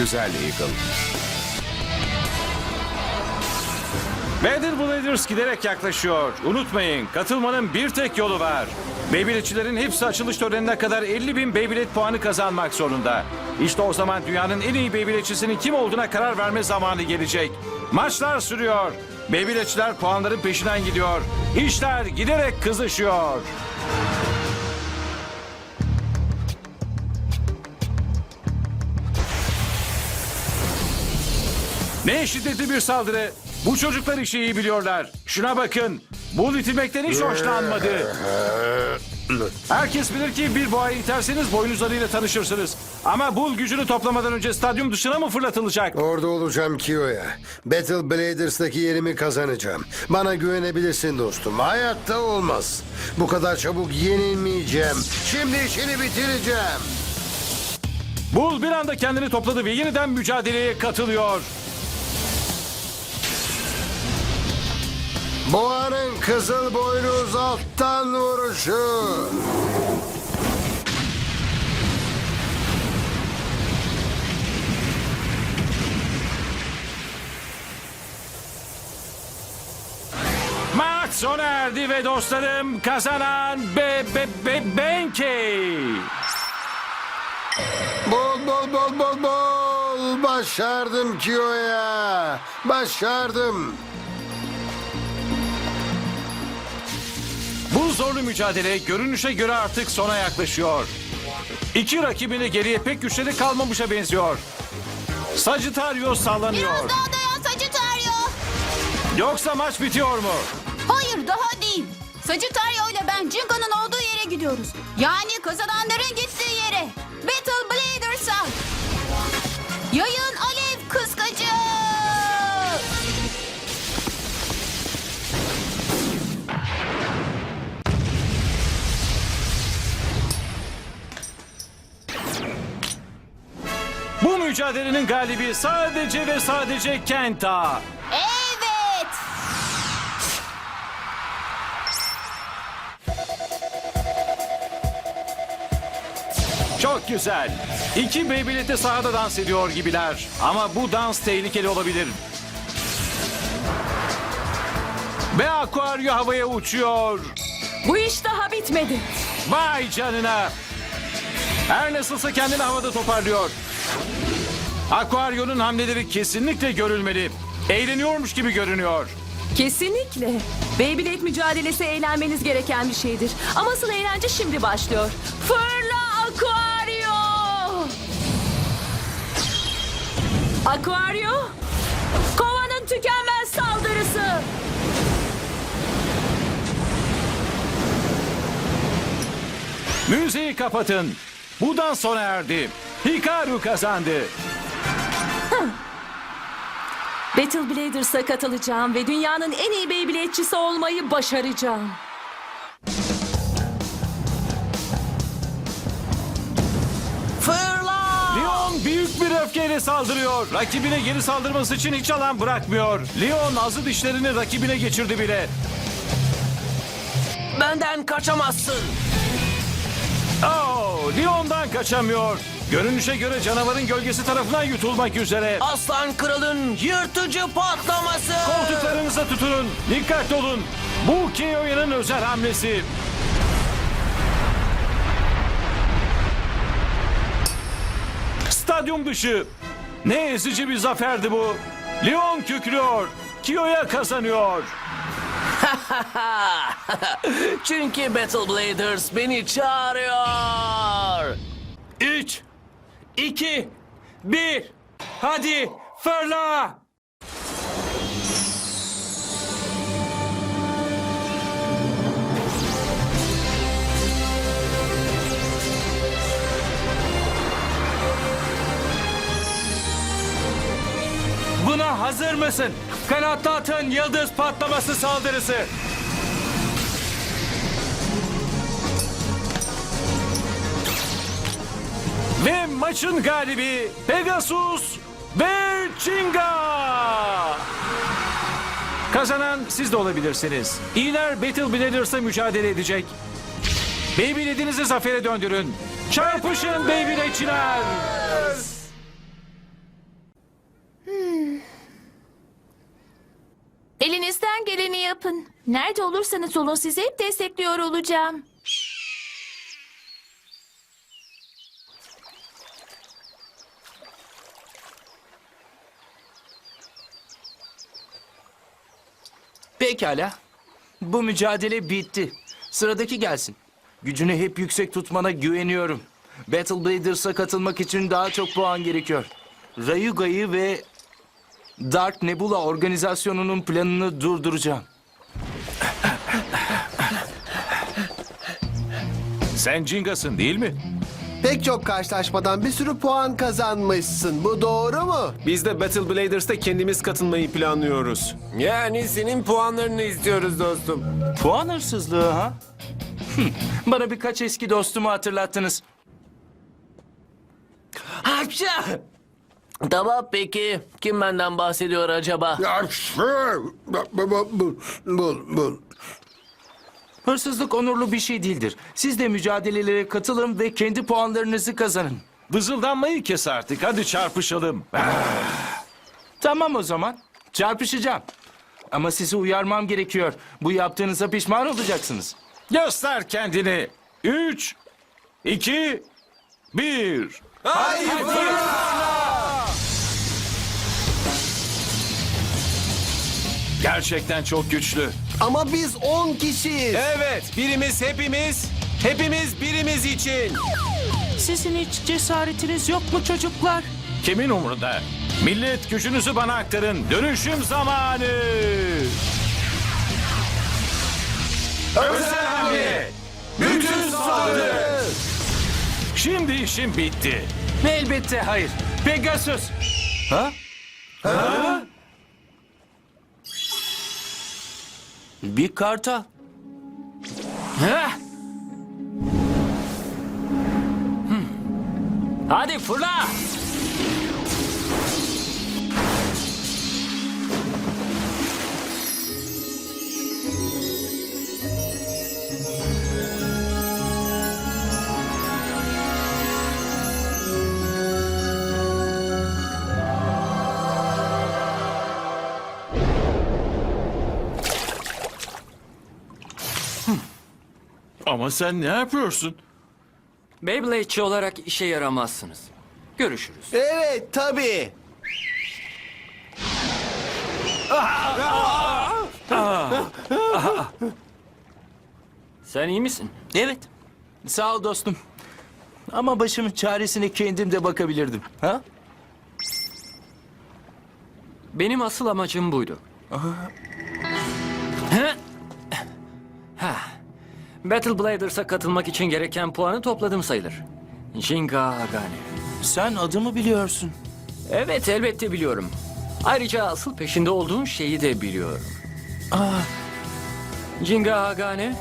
Güzel Eagle. Battle Bladers giderek yaklaşıyor. Unutmayın katılmanın bir tek yolu var. Beyblade'çilerin hepsi açılış törenine kadar 50 bin Beyblade puanı kazanmak zorunda. İşte o zaman dünyanın en iyi Beyblade'çisinin kim olduğuna karar verme zamanı gelecek. Maçlar sürüyor. Beyblade'çiler puanların peşinden gidiyor. İşler giderek kızışıyor. Ne şiddetli bir saldırı. Bu çocuklar işi iyi biliyorlar. Şuna bakın. Bu itilmekten hiç hoşlanmadı. Herkes bilir ki bir boğayı iterseniz boynuzlarıyla tanışırsınız. Ama bul gücünü toplamadan önce stadyum dışına mı fırlatılacak? Orada olacağım Kiyo'ya. Battle Bladers'taki yerimi kazanacağım. Bana güvenebilirsin dostum. Hayatta olmaz. Bu kadar çabuk yenilmeyeceğim. Şimdi işini bitireceğim. Bul bir anda kendini topladı ve yeniden mücadeleye katılıyor. Boğanın kızıl boynuz alttan vuruşu. Maç sona erdi ve dostlarım kazanan Be Be Be Benkei. Bol bol bol bol bol. Başardım Kiyo'ya. Başardım. Zorlu mücadele görünüşe göre artık sona yaklaşıyor. İki rakibini geriye pek güçleri kalmamışa benziyor. Sagittario sallanıyor. Biraz daha dayan Sagittario. Yoksa maç bitiyor mu? Hayır daha değil. Sagittario ile ben Cinga'nın olduğu yere gidiyoruz. Yani kazananların gittiği yere. Battle Bladers'a. Yayın mücadelenin galibi sadece ve sadece Kenta. Evet. Çok güzel. İki Beyblade'de sahada dans ediyor gibiler. Ama bu dans tehlikeli olabilir. Ve Aquario havaya uçuyor. Bu iş daha bitmedi. Vay canına. Her nasılsa kendini havada toparlıyor. Aquario'nun hamleleri kesinlikle görülmeli. Eğleniyormuş gibi görünüyor. Kesinlikle. Beyblade mücadelesi eğlenmeniz gereken bir şeydir. Ama asıl eğlence şimdi başlıyor. Fırla Aquario! Aquario! Kovanın tükenmez saldırısı! Müziği kapatın. Bu dans sona erdi. Hikaru kazandı. Battle Bladers'a katılacağım ve dünyanın en iyi Beyblade'çisi olmayı başaracağım. Leon büyük bir öfkeyle saldırıyor. Rakibine geri saldırması için hiç alan bırakmıyor. Leon azı dişlerini rakibine geçirdi bile. Benden kaçamazsın. Oh, Leon'dan kaçamıyor. Görünüşe göre canavarın gölgesi tarafından yutulmak üzere. Aslan kralın yırtıcı patlaması. Koltuklarınıza tutunun. Dikkatli olun. Bu Keoya'nın özel hamlesi. Stadyum dışı. Ne ezici bir zaferdi bu. Leon kükrüyor. Kiyo'ya kazanıyor. Çünkü Battle Bladers beni çağırıyor. 3, 2, 1. Hadi fırla. Buna hazır mısın? Kanatta atın yıldız patlaması saldırısı. Ve maçın galibi Pegasus ve Çinga. Kazanan siz de olabilirsiniz. İyiler Battle Bladers'a mücadele edecek. Beyblade'inizi zafere döndürün. Çarpışın Beyblade'çiler. Elinizden geleni yapın. Nerede olursanız olun sizi hep destekliyor olacağım. Pekala. Bu mücadele bitti. Sıradaki gelsin. Gücünü hep yüksek tutmana güveniyorum. Battle Bladers'a katılmak için daha çok puan gerekiyor. Rayuga'yı ve Dark Nebula organizasyonunun planını durduracağım. Sen Jingas'ın değil mi? Pek çok karşılaşmadan bir sürü puan kazanmışsın. Bu doğru mu? Biz de Battle Bladers'ta kendimiz katılmayı planlıyoruz. Yani senin puanlarını istiyoruz dostum. Puan hırsızlığı ha? Hıh, Bana birkaç eski dostumu hatırlattınız. Hapşa! Tamam peki. Kim benden bahsediyor acaba? Ya, bu, bu, bu, bu, bu. Hırsızlık onurlu bir şey değildir. Siz de mücadelelere katılın ve kendi puanlarınızı kazanın. Vızıldanmayı kes artık. Hadi çarpışalım. Tamam o zaman. Çarpışacağım. Ama sizi uyarmam gerekiyor. Bu yaptığınıza pişman olacaksınız. Göster kendini. Üç, iki, bir. Gerçekten çok güçlü. Ama biz 10 kişiyiz. Evet, birimiz hepimiz, hepimiz birimiz için. Sizin hiç cesaretiniz yok mu çocuklar? Kimin umurunda? Millet gücünüzü bana aktarın. Dönüşüm zamanı. Özel hamle. Bütün saldırı. Şimdi işim bitti. Elbette hayır. Pegasus. Ha? Ha? Bir kartal. Heh. Hmm. Hadi fırla! Ama sen ne yapıyorsun? Beyblade'çi olarak işe yaramazsınız. Görüşürüz. Evet tabii. Sen iyi misin? Evet. Sağ ol dostum. Ama başımın çaresine kendim de bakabilirdim. Ha? Benim asıl amacım buydu. Hı? Hah. Battle Bladers'a katılmak için gereken puanı topladım sayılır. Jinga Hagane. Sen adımı biliyorsun. Evet elbette biliyorum. Ayrıca asıl peşinde olduğun şeyi de biliyorum. Jinga Hagane.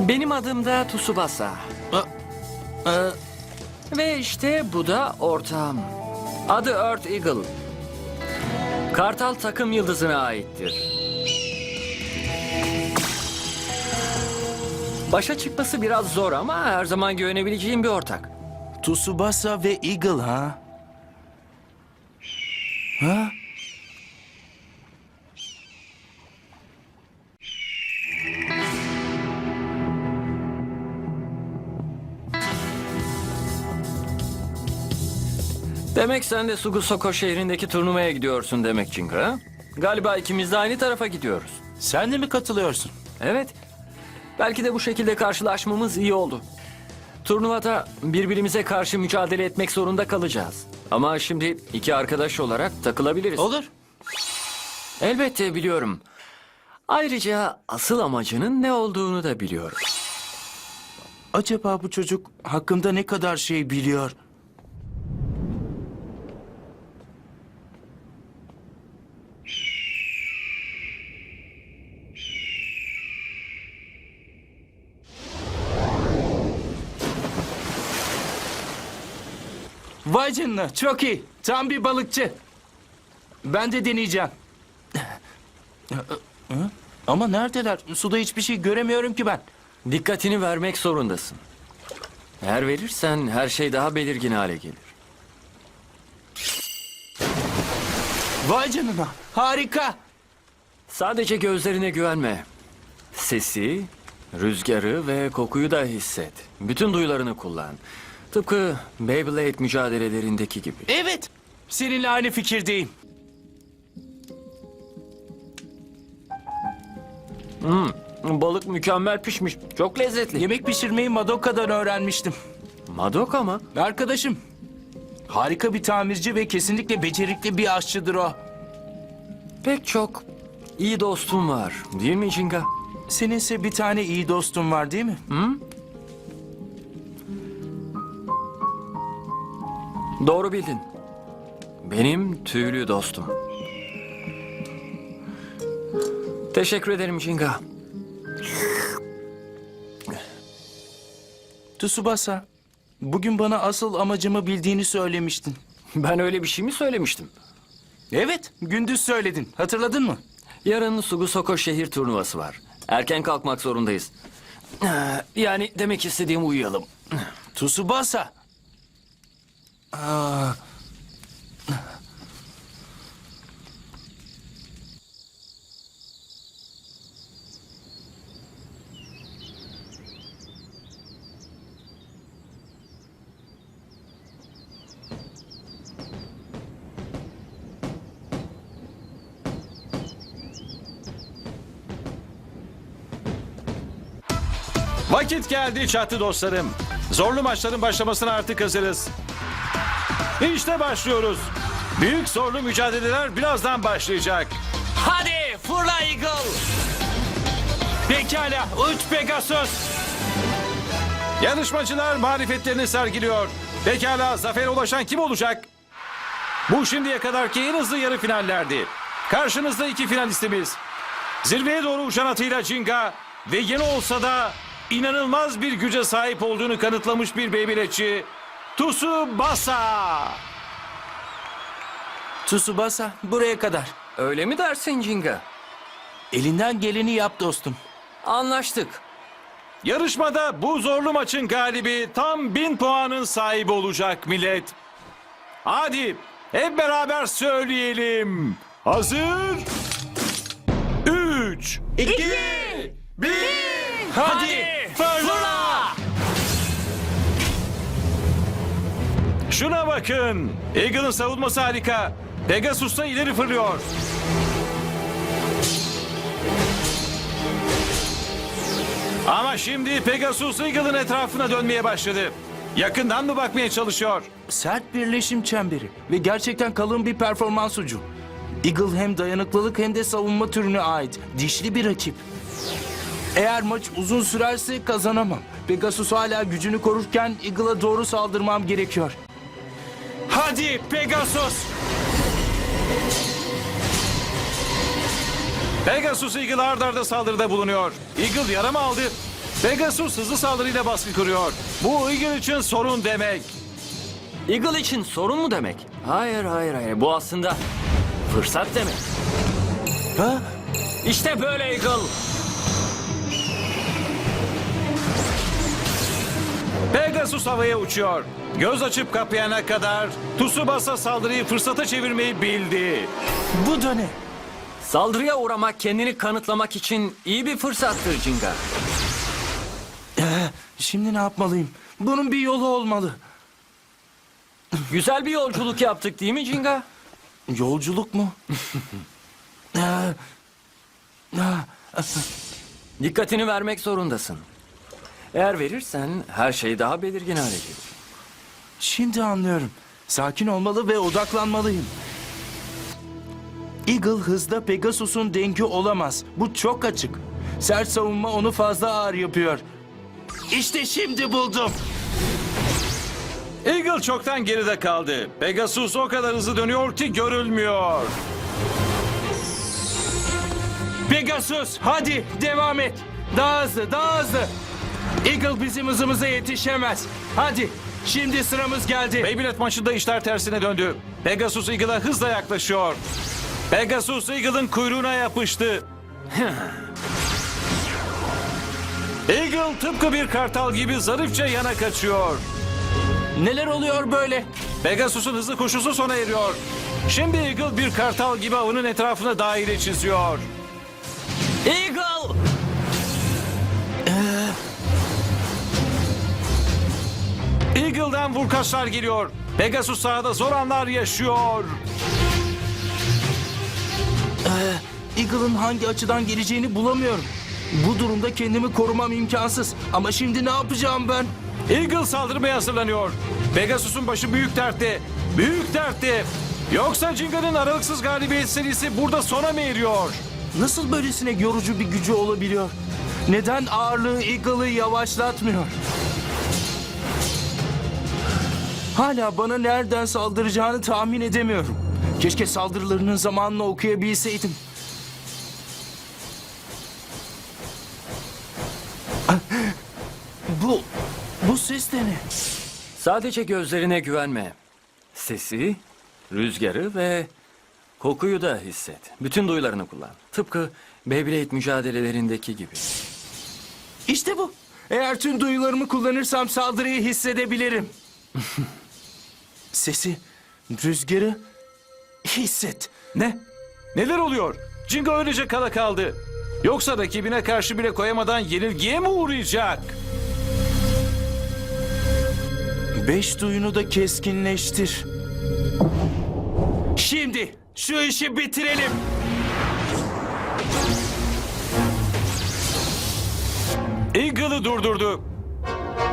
Benim adım da Tsubasa. Ee, Ve işte bu da ortağım. Adı Earth Eagle. Kartal takım yıldızına aittir. Başa çıkması biraz zor ama her zaman güvenebileceğim bir ortak. Tsubasa ve Eagle ha? Ha? Demek sen de Sugusoko şehrindeki turnuvaya gidiyorsun demek ha? Galiba ikimiz de aynı tarafa gidiyoruz. Sen de mi katılıyorsun? Evet. Belki de bu şekilde karşılaşmamız iyi oldu. Turnuvada birbirimize karşı mücadele etmek zorunda kalacağız. Ama şimdi iki arkadaş olarak takılabiliriz. Olur. Elbette biliyorum. Ayrıca asıl amacının ne olduğunu da biliyorum. Acaba bu çocuk hakkında ne kadar şey biliyor? Vay canına çok iyi. Tam bir balıkçı. Ben de deneyeceğim. Ama neredeler? Suda hiçbir şey göremiyorum ki ben. Dikkatini vermek zorundasın. Eğer verirsen her şey daha belirgin hale gelir. Vay canına harika. Sadece gözlerine güvenme. Sesi, rüzgarı ve kokuyu da hisset. Bütün duyularını kullan. Tıpkı Beyblade mücadelelerindeki gibi. Evet. Seninle aynı fikirdeyim. Balık mükemmel pişmiş. Çok lezzetli. Yemek pişirmeyi Madoka'dan öğrenmiştim. Madoka mı? Arkadaşım. Harika bir tamirci ve kesinlikle becerikli bir aşçıdır o. Pek çok iyi dostum var. Değil mi Jinga? Seninse bir tane iyi dostun var değil mi? Doğru bildin. Benim tüylü dostum. Teşekkür ederim Jinga. Tsubasa, bugün bana asıl amacımı bildiğini söylemiştin. Ben öyle bir şey mi söylemiştim? Evet, gündüz söyledin. Hatırladın mı? Yarın Sugusoko şehir turnuvası var. Erken kalkmak zorundayız. Ee, Yani demek istediğim uyuyalım. Tsubasa. Vakit geldi çatı dostlarım. Zorlu maçların başlamasına artık hazırız. İşte başlıyoruz. Büyük zorlu mücadeleler birazdan başlayacak. Hadi fırla Eagle. Pekala uç Pegasus. Yarışmacılar marifetlerini sergiliyor. Pekala zafere ulaşan kim olacak? Bu şimdiye kadarki en hızlı yarı finallerdi. Karşınızda iki finalistimiz. Zirveye doğru uçan atıyla Jinga ve yeni olsa da inanılmaz bir güce sahip olduğunu kanıtlamış bir Beyblade'çi Tsubasa. Tsubasa, buraya kadar. Öyle mi dersin Jinga? Elinden geleni yap dostum. Anlaştık. Yarışmada bu zorlu maçın galibi tam bin puanın sahibi olacak millet. Hadi hep beraber söyleyelim. Hazır? Üç, iki, bir, hadi, fırla! Şuna bakın. Eagle'ın savunması harika. Pegasus da ileri fırlıyor. Ama şimdi Pegasus Eagle'ın etrafına dönmeye başladı. Yakından mı bakmaya çalışıyor? Sert birleşim çemberi ve gerçekten kalın bir performans ucu. Eagle hem dayanıklılık hem de savunma türüne ait dişli bir rakip. Eğer maç uzun sürerse kazanamam. Pegasus hala gücünü korurken Eagle'a doğru saldırmam gerekiyor. Hadi Pegasus! Pegasus Eagle ard arda saldırıda bulunuyor. Eagle yara mı aldı? Pegasus hızlı saldırıyla baskı kuruyor. Bu Eagle için sorun demek. Eagle için sorun mu demek? Hayır hayır hayır. Bu aslında fırsat demek. Ha? İşte böyle Eagle. Pegasus havaya uçuyor. Göz açıp kapayana kadar Tsubasa saldırıyı fırsata çevirmeyi bildi. Bu da ne? Saldırıya uğramak kendini kanıtlamak için iyi bir fırsattır Jinga. Şimdi ne yapmalıyım? Bunun bir yolu olmalı. Güzel bir yolculuk yaptık değil mi Jinga? Yolculuk mu? Aa, aa, Dikkatini vermek zorundasın. Eğer verirsen her şey daha belirgin hale gelir. Şimdi anlıyorum. Sakin olmalı ve odaklanmalıyım. Eagle hızda Pegasus'un dengi olamaz. Bu çok açık. Sert savunma onu fazla ağır yapıyor. İşte şimdi buldum. Eagle çoktan geride kaldı. Pegasus o kadar hızlı dönüyor ki görülmüyor. Pegasus hadi devam et. Daha hızlı daha hızlı. Eagle bizim hızımıza yetişemez. Hadi şimdi sıramız geldi. Beybilet maçında işler tersine döndü. Pegasus Eagle'a hızla yaklaşıyor. Pegasus Eagle'ın kuyruğuna yapıştı. Eagle tıpkı bir kartal gibi zarifçe yana kaçıyor. Neler oluyor böyle? Pegasus'un hızlı koşusu sona eriyor. Şimdi Eagle bir kartal gibi avının etrafına daire çiziyor. Eagle! Eagle'dan vurkaçlar geliyor. Pegasus sahada zor anlar yaşıyor. Eagle'ın hangi açıdan geleceğini bulamıyorum. Bu durumda kendimi korumam imkansız. Ama şimdi ne yapacağım ben? Eagle saldırmaya hazırlanıyor. Pegasus'un başı büyük dertte. Büyük dertte. Yoksa Jinga'nın aralıksız galibiyet serisi burada sona mı eriyor? Nasıl böylesine yorucu bir gücü olabiliyor? Neden ağırlığı Eagle'ı yavaşlatmıyor? Hala bana nereden saldıracağını tahmin edemiyorum. Keşke saldırılarının zamanını okuyabilseydim. Bu, bu ses de ne? Sadece gözlerine güvenme. Sesi, rüzgarı ve kokuyu da hisset. Bütün duyularını kullan. Tıpkı Beyblade mücadelelerindeki gibi. İşte bu. Eğer tüm duyularımı kullanırsam saldırıyı hissedebilirim. Sesi, rüzgarı hisset. Ne? Neler oluyor? Jinga öylece kala kaldı. Yoksa rakibine karşı bile koyamadan yenilgiye mi uğrayacak? Beş duyunu da keskinleştir. Şimdi şu işi bitirelim. Eagle'ı durdurdu.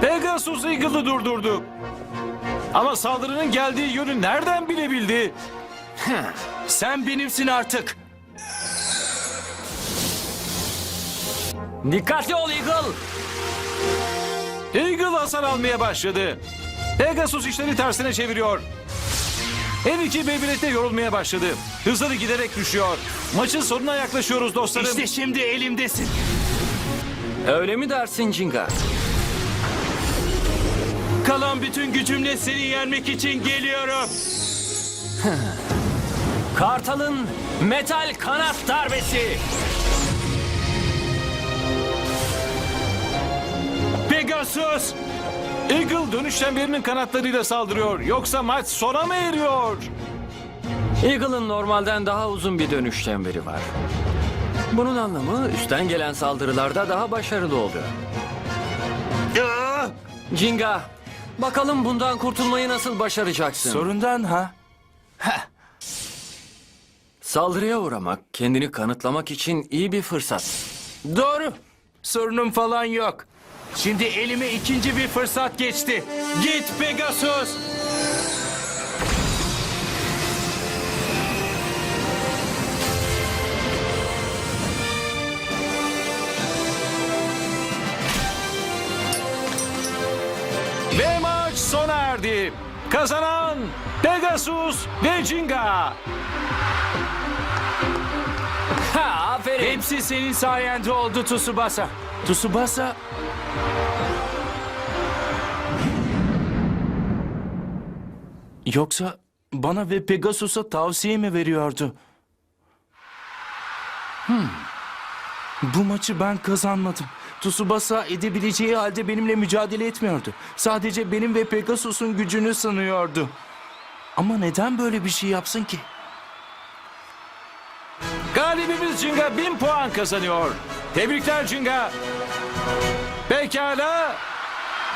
Pegasus Eagle'ı durdurdu. Ama saldırının geldiği yönü nereden bilebildi? Sen benimsin artık. Dikkatli ol Eagle! Eagle hasar almaya başladı. Pegasus işleri tersine çeviriyor. Her iki Beyblade'de yorulmaya başladı. Hızları giderek düşüyor. Maçın sonuna yaklaşıyoruz dostlarım. İşte şimdi elimdesin. Öyle mi dersin Jinga? Kalan bütün gücümle seni yenmek için geliyorum. Kartal'ın metal kanat darbesi. Pegasus! Eagle dönüş çemberinin kanatlarıyla saldırıyor. Yoksa maç sona mı eriyor? Eagle'ın normalden daha uzun bir dönüş çemberi var. Bunun anlamı üstten gelen saldırılarda daha başarılı oluyor. Aa! Bakalım bundan kurtulmayı nasıl başaracaksın? Sorundan ha? Saldırıya uğramak, kendini kanıtlamak için iyi bir fırsat. Doğru. Sorunum falan yok. Şimdi elime ikinci bir fırsat geçti. Git Pegasus! Kazanan Pegasus ve Jinga. Ha, aferin. Hepsi senin sayende oldu Tsubasa. Tsubasa... Yoksa bana ve Pegasus'a tavsiye mi veriyordu? Hmm. Bu maçı ben kazanmadım. Tsubasa edebileceği halde benimle mücadele etmiyordu. Sadece benim ve Pegasus'un gücünü sanıyordu. Ama neden böyle bir şey yapsın ki? Galibimiz Jinga 1000 puan kazanıyor. Tebrikler Jinga. Pekala.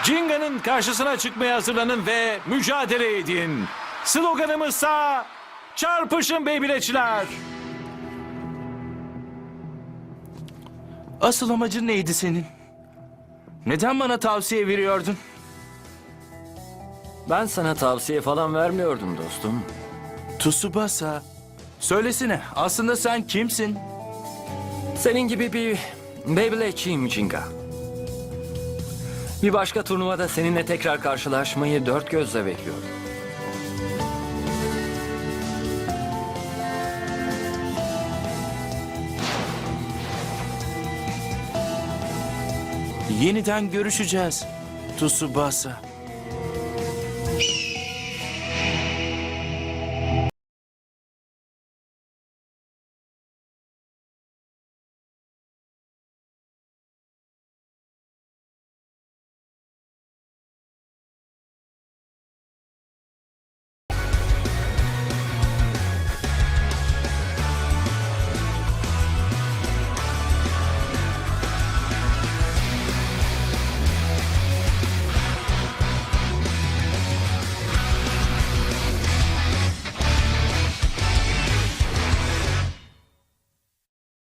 Jinga'nın karşısına çıkmaya hazırlanın ve mücadele edin. Sloganımızsa çarpışın beybileçiler. Asıl amacın neydi senin? Neden bana tavsiye veriyordun? Ben sana tavsiye falan vermiyordum dostum. Tsubasa. Söylesene aslında sen kimsin? Senin gibi bir Beyblade'çiyim Jinga. Bir başka turnuvada seninle tekrar karşılaşmayı dört gözle bekliyorum. Yeniden görüşeceğiz. Tsubasa.